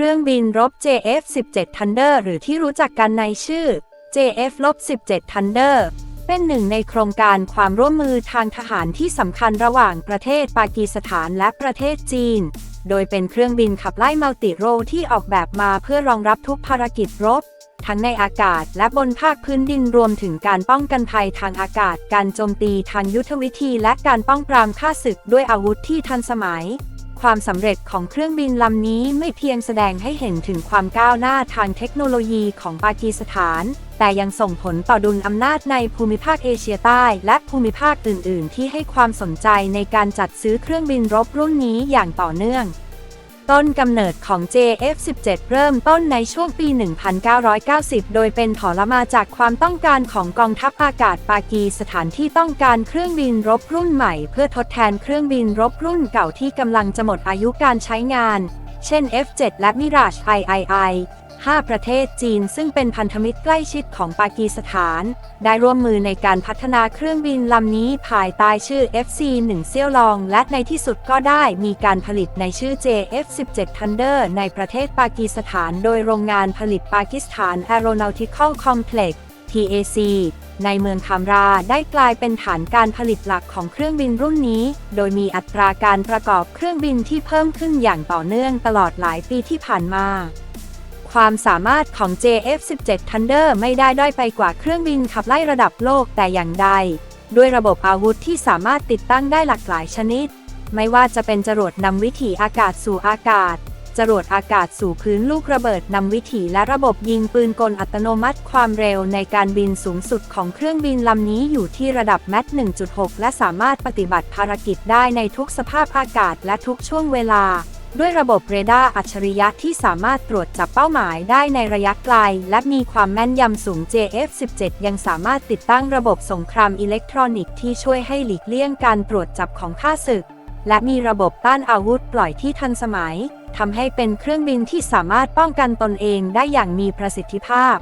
ครื่องบินรบ JF-17 Thunder หรือที่รู้จักกันในชื่อ JF-17 Thunder เป็นหนึ่งในโครงการความร่วมมือทางทหารที่สำคัญระหว่างประเทศปากีสถานและประเทศจีน โดยเป็นเครื่องบินขับไล่มัลติโรที่ออกแบบมาเพื่อรองรับทุกภารกิจรบ ทั้งในอากาศและบนภาคพื้นดินรวมถึงการป้องกันภัยทางอากาศ การโจมตีทางยุทธวิธี และการป้องปรามฆ่าศึกด้วยอาวุธที่ทันสมัย ความสำเร็จของเครื่องบินลำนี้ไม่เพียงแสดงให้เห็นถึงความก้าวหน้าทางเทคโนโลยีของปากีสถาน แต่ยังส่งผลต่อดุลอำนาจในภูมิภาคเอเชียใต้ และภูมิภาคอื่น ๆ ที่ให้ความสนใจในการจัดซื้อเครื่องบินรบรุ่นนี้อย่างต่อเนื่อง ต้นกำเนิดของ JF-17 เริ่มต้นในช่วงปี 1990 โดยเป็นผลมาจากความต้องการของกองทัพอากาศปากีสถานที่ต้องการเครื่องบินรบรุ่นใหม่ เพื่อทดแทนเครื่องบินรบรุ่นเก่าที่กำลังจะหมดอายุการใช้งาน เช่น F7 และ Mirage III 5 ประเทศจีนซึ่งเป็นพันธมิตรใกล้ชิดของปากีสถาน ได้ร่วมมือในการพัฒนาเครื่องบินลำนี้ภายใต้ชื่อ FC-1 เซี่ยวลอง และในที่สุดก็ได้มีการผลิตในชื่อ JF-17 Thunder ในประเทศปากีสถาน โดยโรงงานผลิตปากีสถาน Aeronautical Complex PAC ในเมืองคามราได้กลายเป็นฐานการผลิตหลักของเครื่องบินรุ่นนี้ โดยมีอัตราการประกอบเครื่องบินที่เพิ่มขึ้นอย่างต่อเนื่องตลอดหลายปีที่ผ่านมา ความสามารถของ JF-17 Thunder ไม่ได้ด้อยไปกว่าเครื่องบินขับไล่ระดับโลกแต่อย่างใด ด้วยระบบอาวุธที่สามารถติดตั้งได้หลากหลายชนิด ไม่ว่าจะเป็นจรวดนำวิถีอากาศสู่อากาศ จรวดอากาศสู่พื้นลูกระเบิดนำวิถีและระบบยิงปืนกลอัตโนมัติความเร็วในการบินสูงสุดของเครื่องบินลำนี้อยู่ที่ระดับแมท1.6 และสามารถปฏิบัติภารกิจได้ในทุกสภาพอากาศและทุกช่วงเวลา ด้วยระบบเรดาร์อัจฉริยะที่สามารถตรวจจับเป้าหมายได้ในระยะไกล และมีความแม่นยำสูง JF-17 ยังสามารถติดตั้งระบบสงครามอิเล็กทรอนิกส์ที่ช่วยให้หลีกเลี่ยงการตรวจจับของข้าศึก และมีระบบต้านอาวุธปล่อยที่ทันสมัยทำให้เป็นเครื่องบินที่สามารถป้องกันตนเองได้อย่างมีประสิทธิภาพ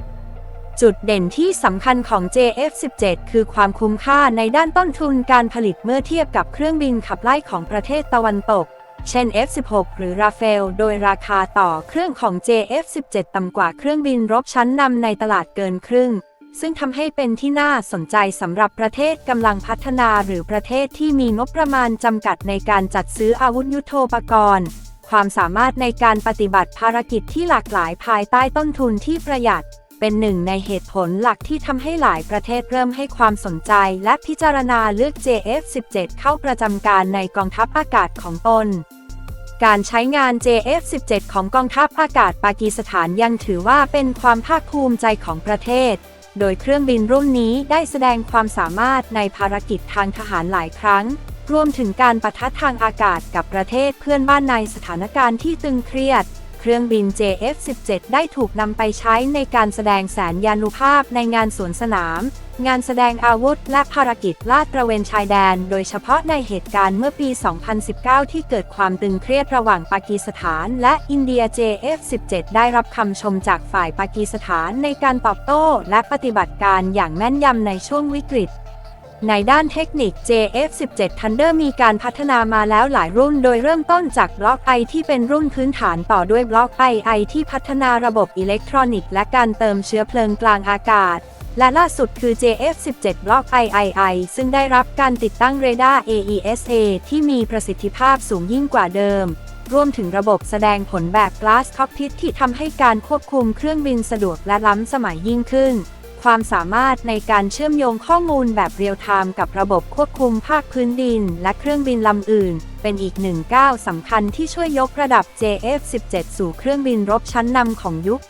จุดเด่นที่สำคัญของ JF-17 คือความคุ้มค่าในด้านต้นทุนการผลิตเมื่อเทียบกับเครื่องบินขับไล่ของประเทศตะวันตก เช่น F-16 หรือ Rafale โดยราคาต่อเครื่องของ JF-17 ต่ำกว่าเครื่องบินรบชั้นนำในตลาดเกินครึ่ง ซึ่งทำให้เป็นที่น่าสนใจสำหรับประเทศกำลังพัฒนาหรือประเทศที่มีงบประมาณจำกัดในการจัดซื้ออาวุธยุโทโธปกรณ์ ความสามารถในการปฏิบัติภารกิจที่หลากหลายภายใต้ต้นทุนที่ประหยัด เป็นหนึ่งในเหตุผลหลักที่ทำให้หลายประเทศเริ่มให้ความสนใจและพิจารณาเลือก JF-17 เข้าประจำการในกองทัพอากาศของตน การใช้งาน JF-17 ของกองทัพอากาศปากีสถานยังถือว่าเป็นความภาคภูมิใจของประเทศ โดยเครื่องบินรุ่นนี้ได้แสดงความสามารถในภารกิจทางทหารหลายครั้ง รวมถึงการปะทะทางอากาศกับประเทศเพื่อนบ้านในสถานการณ์ที่ตึงเครียด รื่องบิน JF-17 ได้ถูกนำไปใช้ในการแสดงแสนยานุภาพในงานสวนสนาม งานแสดงอาวุธและภารกิจลาดตระเวนชายแดน โดยเฉพาะในเหตุการณ์เมื่อปี 2019 ที่เกิดความตึงเครียดระหว่างปากีสถาน และอินเดีย JF-17 ได้รับคำชมจากฝ่ายปากีสถานในการตอบโต้ และปฏิบัติการอย่างแม่นยำในช่วงวิกฤต ในด้านเทคนิค JF-17 Thunder มีการพัฒนามาแล้วหลายรุ่น โดยเริ่มต้นจากบล็อก I ที่เป็นรุ่นพื้นฐานต่อด้วยบล็อก II ที่พัฒนาระบบอิเล็กทรอนิกส์และการเติมเชื้อเพลิงกลางอากาศ และล่าสุดคือ JF-17 บล็อก III ซึ่งได้รับการติดตั้งเรดาร์ AESA ที่มีประสิทธิภาพสูงยิ่งกว่าเดิม รวมถึงระบบแสดงผลแบบ Glass Cockpit ที่ทำให้การควบคุมเครื่องบินสะดวกและล้ำสมัยยิ่งขึ้น ความสามารถในการเชื่อมโยงข้อมูลแบบเรียลไทม์กับระบบควบคุมภาคพื้นดิน และเครื่องบินลำอื่น เป็นอีกหนึ่งก้าวสำคัญที่ช่วยยกระดับ JF-17 สู่เครื่องบินรบชั้นนำของยุค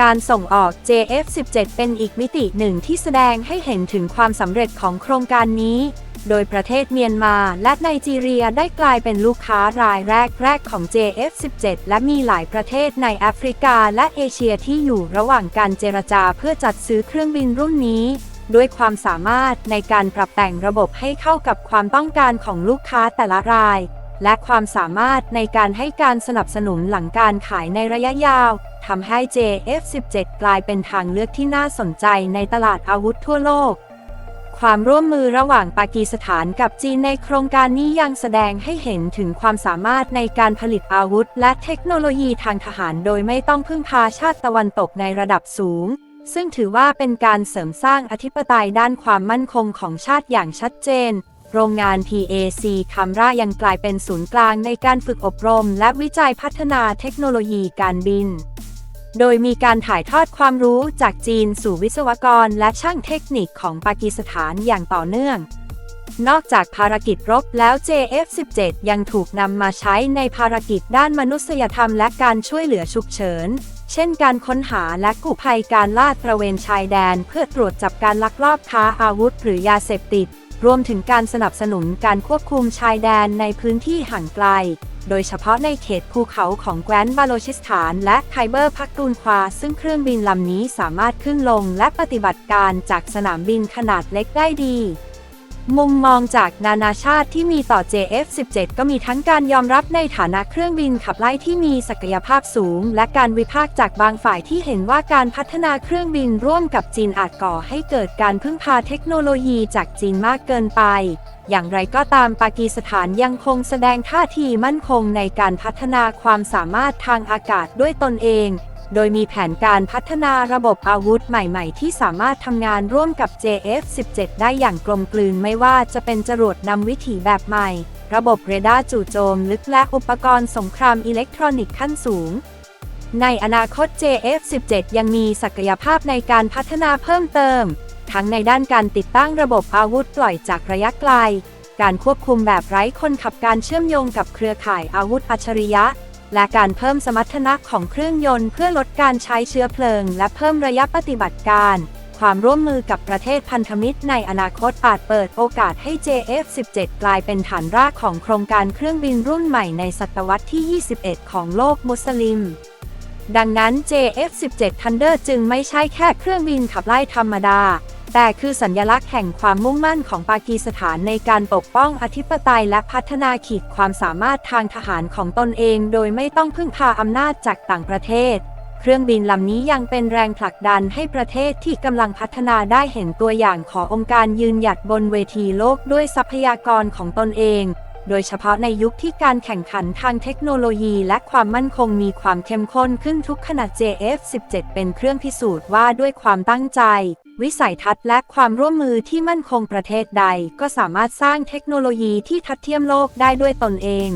การส่งออก JF-17 เป็นอีกมิติหนึ่งที่แสดงให้เห็นถึงความสำเร็จของโครงการนี้ โดยประเทศเมียนมาและไนจีเรียได้กลายเป็นลูกค้ารายแรกแรกของ JF-17 และมีหลายประเทศในแอฟริกาและเอเชียที่อยู่ระหว่างการเจรจาเพื่อจัดซื้อเครื่องบินรุ่นนี้ ด้วยความสามารถในการปรับแต่งระบบให้เข้ากับความต้องการของลูกค้าแต่ละราย และความสามารถในการให้การสนับสนุนหลังการขายในระยะยาวทำให้ JF-17 กลายเป็นทางเลือกที่น่าสนใจในตลาดอาวุธทั่วโลก ความร่วมมือระหว่างปากีสถานกับจีนในโครงการนี้ยังแสดงให้เห็นถึงความสามารถในการผลิตอาวุธ และเทคโนโลยีทางทหารโดยไม่ต้องพึ่งพาชาติตะวันตกในระดับสูง ซึ่งถือว่าเป็นการเสริมสร้างอธิปไตยด้านความมั่นคงของชาติอย่างชัดเจน โรงงาน PAC คัมรายังกลายเป็นศูนย์กลางในการฝึกอบรม และวิจัยพัฒนาเทคโนโลยีการบิน โดยมีการถ่ายทอดความรู้จากจีนสู่วิศวกรและช่างเทคนิคของปากีสถานอย่างต่อเนื่อง นอกจากภารกิจรบแล้ว JF-17 ยังถูกนำมาใช้ในภารกิจด้านมนุษยธรรมและการช่วยเหลือฉุกเฉิน เช่นการค้นหาและกู้ภัยการลาดตระเวนชายแดน เพื่อตรวจจับการลักลอบค้าอาวุธหรือยาเสพติด รวมถึงการสนับสนุนการควบคุมชายแดนในพื้นที่ห่างไกล โดยเฉพาะในเขตภูเขาของแคว้นบาโลชิสถานและไทเบอร์พักตูนควา ซึ่งเครื่องบินลำนี้สามารถขึ้นลงและปฏิบัติการจากสนามบินขนาดเล็กได้ดี มุมมองจากนานาชาติที่มีต่อ JF-17 ก็มีทั้งการยอมรับในฐานะเครื่องบินขับไล่ที่มีศักยภาพสูง และการวิพากษ์จากบางฝ่ายที่เห็นว่าการพัฒนาเครื่องบินร่วมกับจีนอาจก่อให้เกิดการพึ่งพาเทคโนโลยีจากจีนมากเกินไป อย่างไรก็ตามปากีสถานยังคงแสดงท่าทีมั่นคงในการพัฒนาความสามารถทางอากาศด้วยตนเอง โดยมีแผนการพัฒนาระบบอาวุธใหม่ ๆ ที่สามารถทำงานร่วมกับ JF-17 ได้อย่างกลมกลืนไม่ว่าจะเป็นจรวดนำวิถีแบบใหม่ ระบบเรดาร์จู่โจมลึกและอุปกรณ์สงครามอิเล็กทรอนิกส์ขั้นสูง ในอนาคต JF-17 ยังมีศักยภาพในการพัฒนาเพิ่มเติม ทั้งในด้านการติดตั้งระบบอาวุธปล่อยจากระยะไกล การควบคุมแบบไร้คนขับการเชื่อมโยงกับเครือข่ายอาวุธอัจฉริยะ และการเพิ่มสมรรถนะของเครื่องยนต์เพื่อลดการใช้เชื้อเพลิง และเพิ่มระยะปฏิบัติการ ความร่วมมือกับประเทศพันธมิตรในอนาคตอาจเปิดโอกาสให้ JF-17 กลายเป็นฐานรากของโครงการเครื่องบินรุ่นใหม่ในศตวรรษที่ 21 ของโลกมุสลิม ดังนั้น JF-17 Thunder จึงไม่ใช่แค่เครื่องบินขับไล่ธรรมดา แต่คือสัญลักษณ์แห่งความมุ่งมั่นของปากีสถานในการปกป้องอธิปไตยและพัฒนาขีดความสามารถทางทหารของตนเอง โดยไม่ต้องพึ่งพาอำนาจจากต่างประเทศ เครื่องบินลำนี้ยังเป็นแรงผลักดันให้ประเทศที่กำลังพัฒนาได้เห็นตัวอย่างขององค์การยืนหยัดบนเวทีโลกด้วยทรัพยากรของตนเอง โดยเฉพาะในยุคที่การแข่งขันทางเทคโนโลยีและความมั่นคงมีความเข้มข้นขึ้นทุกขณะ JF-17 เป็นเครื่องพิสูจน์ว่าด้วยความตั้งใจ วิสัยทัศน์และความร่วมมือที่มั่นคงประเทศใด ก็สามารถสร้างเทคโนโลยีที่ทัดเทียมโลกได้ด้วยตนเอง